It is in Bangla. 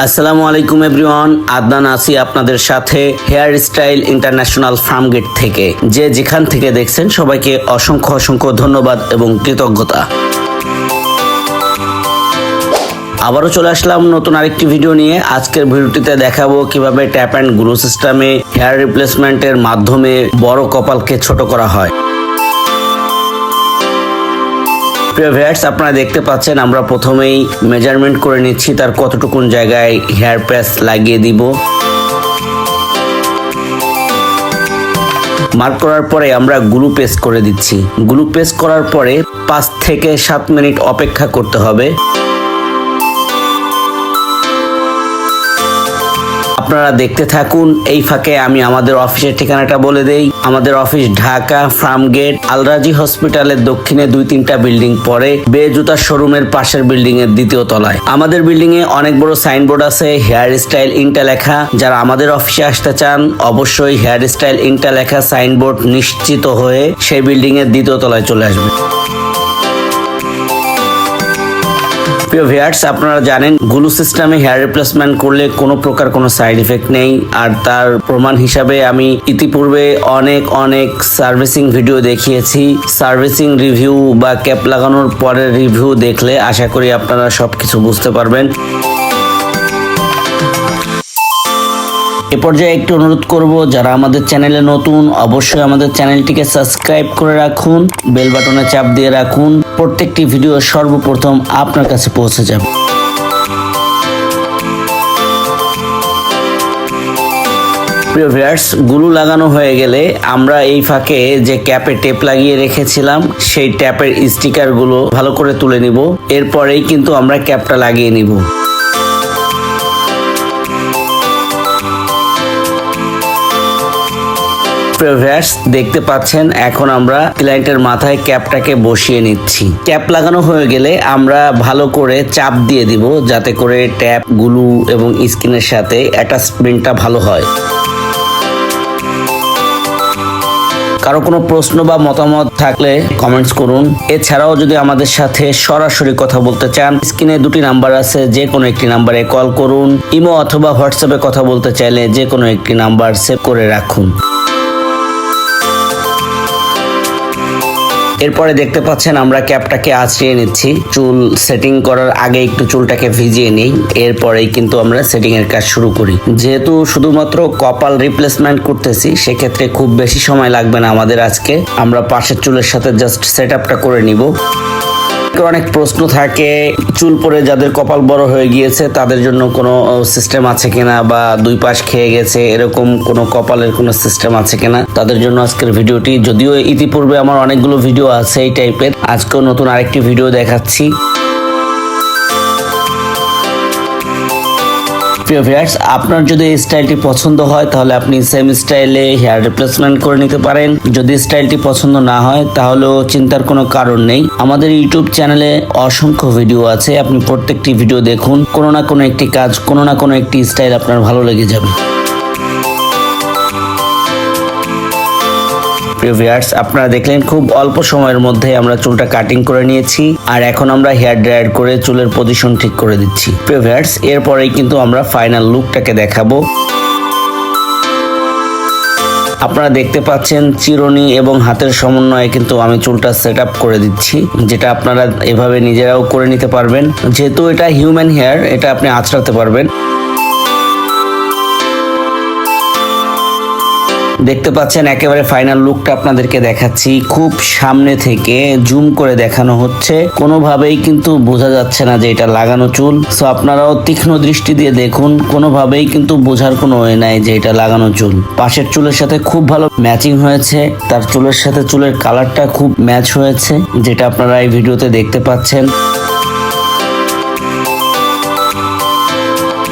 আসসালামু আলাইকুম এভরিওয়ান, আদনান আসি আপনাদের সাথে hair style international farm gate থেকে। যে যেখান থেকে দেখছেন, সবাইকে অসংখ্য অসংখ্য ধন্যবাদ এবং কৃতজ্ঞতা। আবারও চলে আসলাম নতুন আরেকটি ভিডিও নিয়ে। আজকের ভিডিওটিতে দেখাবো কীভাবে ট্যাপ অ্যান্ড গ্রো সিস্টেমে হেয়ার রিপ্লেসমেন্টের মাধ্যমে বড় কপালকে ছোট করা হয়। প্রিয় ভিউয়ার্স আপনারা দেখতে পাচ্ছেন, আমরা প্রথমেই মেজারমেন্ট করে নিচ্ছি তার কতটুকুন জায়গায় হেয়ার প্যাচ লাগিয়ে দিব। মার্ক করার পরে আমরা গ্লু পেস্ট করে দিচ্ছি। গ্লু পেস্ট করার পরে পাঁচ থেকে সাত মিনিট অপেক্ষা করতে হবে। আপনারা দেখতে থাকুন। এই ফাঁকে আমি আমাদের অফিসের ঠিকানাটা বলে দেই। আমাদের office Dhaka farm gate Alrazi হসপিটালের দক্ষিণে দুই তিনটা বিল্ডিং পরে বে জুতার শোরুমের পাশের বিল্ডিং এর দ্বিতীয় তলায়। আমাদের বিল্ডিং এ অনেক বড় সাইনবোর্ড আছে, হেয়ার স্টাইল ইনটা লেখা। যারা আমাদের অফিসে আসতে চান, অবশ্যই হেয়ার স্টাইল ইনটা লেখা সাইনবোর্ড নিশ্চিত হয়ে সেই বিল্ডিং এর দ্বিতীয় তলায় চলে আসবে। প্রিয় ভিয়ার্স আপনারা জানেন গুলু সিস্টেমে হেয়ার রিপ্লেসমেন্ট করলে কোনো প্রকার কোনো সাইড ইফেক্ট নেই। আর তার প্রমাণ হিসাবে আমি ইতিপূর্বে অনেক অনেক সার্ভিসিং ভিডিও দেখিয়েছি। সার্ভিসিং রিভিউ বা ক্যাপ লাগানোর পরের রিভিউ দেখলে আশা করি আপনারা সবকিছু বুঝতে পারবেন। এ পর্যায়ে একটু অনুরোধ করব, যারা আমাদের চ্যানেলে নতুন, অবশ্যই আমাদের চ্যানেলটিকে সাবস্ক্রাইব করে রাখুন, বেল বাটনে চাপ দিয়ে রাখুন, প্রত্যেকটি ভিডিও সর্বপ্রথম আপনার কাছে পৌঁছে যাবে। প্রিয় ভিউয়ার্স, গুলু লাগানো হয়ে গেলে আমরা এই ফাঁকে যে ক্যাপে টেপ লাগিয়ে রেখেছিলাম, সেই ট্যাপের স্টিকারগুলো ভালো করে তুলে নিব, এরপরেই কিন্তু আমরা ক্যাপটা লাগিয়ে নিব। ভিউয়ার্স দেখতে পাচ্ছেন, এখন আমরা ক্লায়েন্টের মাথায় ক্যাপটাকে বসিয়ে নিচ্ছি। ক্যাপ লাগানো হয়ে গেলে আমরা ভালো করে চাপ দিয়ে দিব, যাতে করে ট্যাপ, গুলু এবং সাথে অ্যাটাচমেন্টটা ভালো হয়। কারও কোনো প্রশ্ন বা মতামত থাকলে কমেন্টস করুন। এছাড়াও যদি আমাদের সাথে সরাসরি কথা বলতে চান, স্ক্রিনে দুটি নাম্বার আছে যে কোনো একটি নাম্বারে কল করুন। ইমো অথবা হোয়াটসঅ্যাপে কথা বলতে চাইলে যে কোনো একটি নাম্বার সেভ করে রাখুন। এরপরে দেখতে পাচ্ছেন আমরা ক্যাপটাকে আছড়িয়ে নিচ্ছি। চুল সেটিং করার আগে একটু চুলটাকে ভিজিয়ে নিই। এরপরেই কিন্তু আমরা সেটিং এর কাজ শুরু করি। যেহেতু শুধুমাত্র কপাল রিপ্লেসমেন্ট করতেছি, সেক্ষেত্রে খুব বেশি সময় লাগবে না আমাদের আজকে। আমরা পাশের চুলের সাথে জাস্ট সেট আপটা করে নিব। অনেক প্রশ্ন থাকে। চুল পরে যাদের কপাল বড় হয়ে গিয়েছে, তাদের জন্য কোনো সিস্টেম আছে কিনা বা দুই পাশ খেয়ে গেছে, এরকম কোনো কপালের কোনো সিস্টেম আছে কিনা, তাদের জন্য আজকের ভিডিওটি। যদিও ইতিপূর্বে আমার অনেকগুলো ভিডিও আছে এই টাইপের আজকেও নতুন আরেকটি ভিডিও দেখাচ্ছি। প্রিয় ভিউয়ার্স, আপনার যদি এই স্টাইলটি পছন্দ হয়, তাহলে আপনি সেম স্টাইলে হেয়ার রিপ্লেসমেন্ট করে নিতে পারেন। যদি স্টাইলটি পছন্দ না হয়, তাহলেও চিন্তার কোনো কারণ নেই। আমাদের ইউটিউব চ্যানেলে অসংখ্য ভিডিও আছে। আপনি প্রত্যেকটি ভিডিও দেখুন। কোনো না কোনো একটি কাজ, কোনো না কোনো একটি স্টাইল আপনার ভালো লেগে যাবে। প্রিয় ভিউয়ার্স আপনারা দেখলেন খুব অল্প সময়ের মধ্যে আমরা চুলটা কাটিং করে নিয়েছি আর এখন আমরা হেয়ার ড্রায়ার করে চুলের পজিশন ঠিক করে দিচ্ছি। প্রিয় ভিউয়ার্স এরপরেই কিন্তু আমরা ফাইনাল লুকটাকে দেখাবো। আপনারা দেখতে পাচ্ছেন চিরুনি এবং হাতের সমন্বয়ে কিন্তু আমি চুলটা সেট আপ করে দিচ্ছি, যেটা আপনারা এভাবে নিজেরাও করে নিতে পারবেন। যেহেতু এটা হিউম্যান হেয়ার এটা আপনি আঁচড়াতে পারবেন। দেখতে পাচ্ছেন, একেবারে ফাইনাল লুকটা আপনাদেরকে দেখাচ্ছি। খুব সামনে থেকে জুম করে দেখানো হচ্ছে। কোনোভাবেই কিন্তু বোঝা যাচ্ছে না যে এটা লাগানো চুল। সো আপনারাও তীক্ষ্ণ দৃষ্টি দিয়ে দেখুন। কোনোভাবেই কিন্তু বোঝার কোনো ওয়ে নাই যে এটা লাগানো চুল। পাশের চুলের সাথে খুব ভালো ম্যাচিং হয়েছে। তার চুলের সাথে চুলের কালারটা খুব ম্যাচ হয়েছে, যেটা আপনারা এই ভিডিওতে দেখতে পাচ্ছেন।